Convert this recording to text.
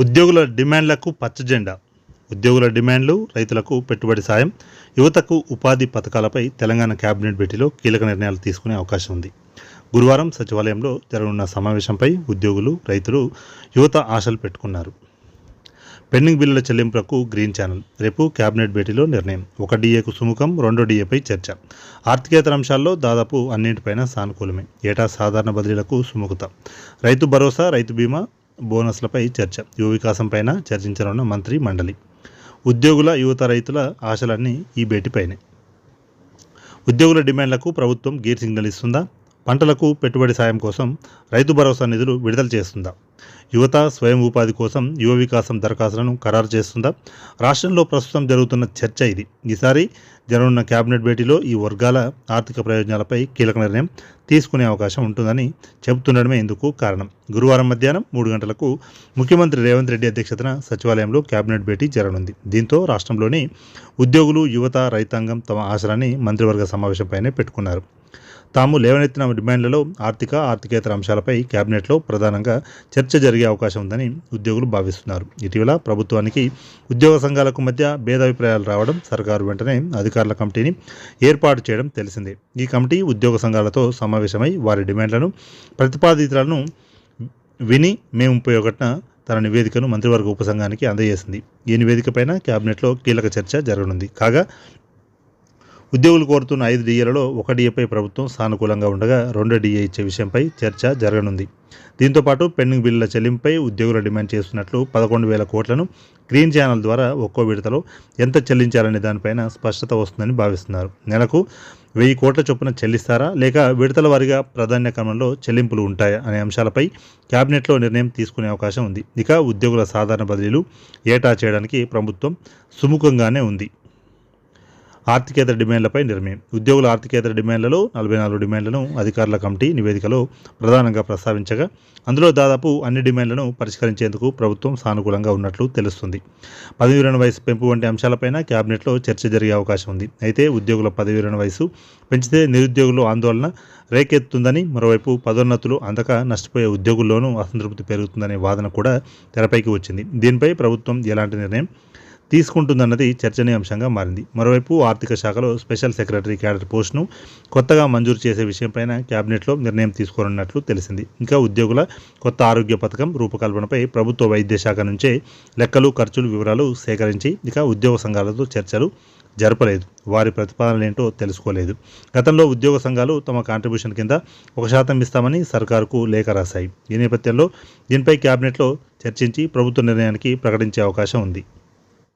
ఉద్యోగుల డిమాండ్లకు పచ్చజెండా ఉద్యోగుల డిమాండ్లు రైతులకు పెట్టుబడి సాయం. యువతకు ఉపాధి పథకాలపై తెలంగాణ కేబినెట్ భేటీలో కీలక నిర్ణయాలు తీసుకునే అవకాశం ఉంది. గురువారం సచివాలయంలో జరగనున్న సమావేశంపై ఉద్యోగులు రైతులు యువత ఆశలు పెట్టుకున్నారు. పెండింగ్ బిల్లుల చెల్లింపులకు గ్రీన్ ఛానల్. రేపు కేబినెట్ భేటీలో నిర్ణయం. ఒక డిఏకు సుముఖం రెండో డిఏపై చర్చ. ఆర్థికేతర అంశాల్లో దాదాపు అన్నింటిపైన సానుకూలమే. ఏటా సాధారణ బదిలీలకు సుముఖత. రైతు భరోసా రైతు బీమా బోనస్లపై చర్చ. యువ వికాసంపైన చర్చించనున్న మంత్రి మండలి. ఉద్యోగుల యువత రైతుల ఆశలన్నీ ఈ భేటీపైనే ఉద్యోగుల డిమాండ్లకు ప్రభుత్వం గేర్ సిగ్నల్ ఇస్తుందా? పంటలకు పెట్టుబడి సాయం కోసం రైతు భరోసా నిధులు విడుదల చేస్తుందా? యువత స్వయం ఉపాధి కోసం యువ వికాసం దరఖాస్తులను ఖరారు చేస్తుందా? రాష్ట్రంలో ప్రస్తుతం జరుగుతున్న చర్చ ఇది. ఈసారి జరగనున్న కేబినెట్ భేటీలో ఈ వర్గాల ఆర్థిక ప్రయోజనాలపై కీలక నిర్ణయం తీసుకునే అవకాశం ఉంటుందని చెబుతుండడమే ఇందుకు కారణం. గురువారం మధ్యాహ్నం మూడు గంటలకు ముఖ్యమంత్రి రేవంత్ రెడ్డి అధ్యక్షతన సచివాలయంలో కేబినెట్ భేటీ జరగనుంది. దీంతో రాష్ట్రంలోని ఉద్యోగులు యువత రైతాంగం తమ ఆసరాన్ని మంత్రివర్గ సమావేశంపైనే పెట్టుకున్నారు. తాము లేవనెత్తిన డిమాండ్లలో ఆర్థిక ఆర్థికేతర అంశాలపై కేబినెట్లో ప్రధానంగా చర్చ జరిగే అవకాశం ఉందని ఉద్యోగులు భావిస్తున్నారు. ఇటీవల ప్రభుత్వానికి ఉద్యోగ సంఘాలకు మధ్య భేదాభిప్రాయాలు రావడం సర్కారు వెంటనే అధికారులు కమిటీని ఏర్పాటు చేయడం తెలిసిందే. ఈ కమిటీ ఉద్యోగ సంఘాలతో సమావేశమై వారి డిమాండ్లను ప్రతిపాదితులను విని మే ముప్పై ఒకటిన తన నివేదికను మంత్రివర్గ ఉపసంఘానికి అందజేసింది. ఈ నివేదికపైన కేబినెట్లో కీలక చర్చ జరగనుంది. కాగా ఉద్యోగులు కోరుతున్న ఐదు డిఏలలో ఒక డిఏపై ప్రభుత్వం సానుకూలంగా ఉండగా రెండో డిఏ ఇచ్చే విషయంపై చర్చ జరగనుంది. దీంతో పాటు పెండింగ్ బిల్లుల చెల్లింపుపై ఉద్యోగులు డిమాండ్ చేస్తున్నట్లు పదకొండు వేల కోట్లను గ్రీన్ ఛానల్ ద్వారా ఒక్కో విడతలో ఎంత చెల్లించాలనే దానిపైన స్పష్టత వస్తుందని భావిస్తున్నారు. నెలకు వెయ్యి కోట్ల చొప్పున చెల్లిస్తారా లేక విడతల వారీగా ప్రాధాన్య క్రమంలో చెల్లింపులు ఉంటాయా అనే అంశాలపై కేబినెట్లో నిర్ణయం తీసుకునే అవకాశం ఉంది. ఇక ఉద్యోగుల సాధారణ బదిలీలు ఏటా చేయడానికి ప్రభుత్వం సుముఖంగానే ఉంది. ఆర్థికేతర డిమాండ్లపై నిర్ణయం. ఉద్యోగుల ఆర్థికేతర డిమాండ్లలో నలభై నాలుగు డిమాండ్లను అధికారుల కమిటీ నివేదికలో ప్రధానంగా ప్రస్తావించగా అందులో దాదాపు అన్ని డిమాండ్లను పరిష్కరించేందుకు ప్రభుత్వం సానుకూలంగా ఉన్నట్లు తెలుస్తుంది. పదవీ విరమణ వయసు పెంపు వంటి అంశాలపైన కేబినెట్లో చర్చ జరిగే అవకాశం ఉంది. అయితే ఉద్యోగుల పదవీ విరమణ వయసు పెంచితే నిరుద్యోగులు ఆందోళన రేకెత్తుందని మరోవైపు పదోన్నతులు అందక నష్టపోయే ఉద్యోగుల్లోనూ అసంతృప్తి పెరుగుతుందనే వాదన కూడా తెరపైకి వచ్చింది. దీనిపై ప్రభుత్వం ఎలాంటి నిర్ణయం తీసుకుంటుందన్నది చర్చనీయాంశంగా మారింది. మరోవైపు ఆర్థిక శాఖలో స్పెషల్ సెక్రటరీ క్యాడర్ పోస్టును కొత్తగా మంజూరు చేసే విషయంపైన క్యాబినెట్లో నిర్ణయం తీసుకోనున్నట్లు తెలిసింది. ఇంకా ఉద్యోగుల కొత్త ఆరోగ్య పథకం రూపకల్పనపై ప్రభుత్వ వైద్య శాఖ నుంచే లెక్కలు ఖర్చులు వివరాలు సేకరించి ఇక ఉద్యోగ సంఘాలతో చర్చలు జరపలేదు. వారి ప్రతిపాదనలు ఏంటో తెలుసుకోలేదు. గతంలో ఉద్యోగ సంఘాలు తమ కాంట్రిబ్యూషన్ కింద ఒక శాతం ఇస్తామని సర్కారుకు లేఖ రాశాయి. ఈ నేపథ్యంలో దీనిపై కేబినెట్లో చర్చించి ప్రభుత్వ నిర్ణయానికి ప్రకటించే అవకాశం ఉంది.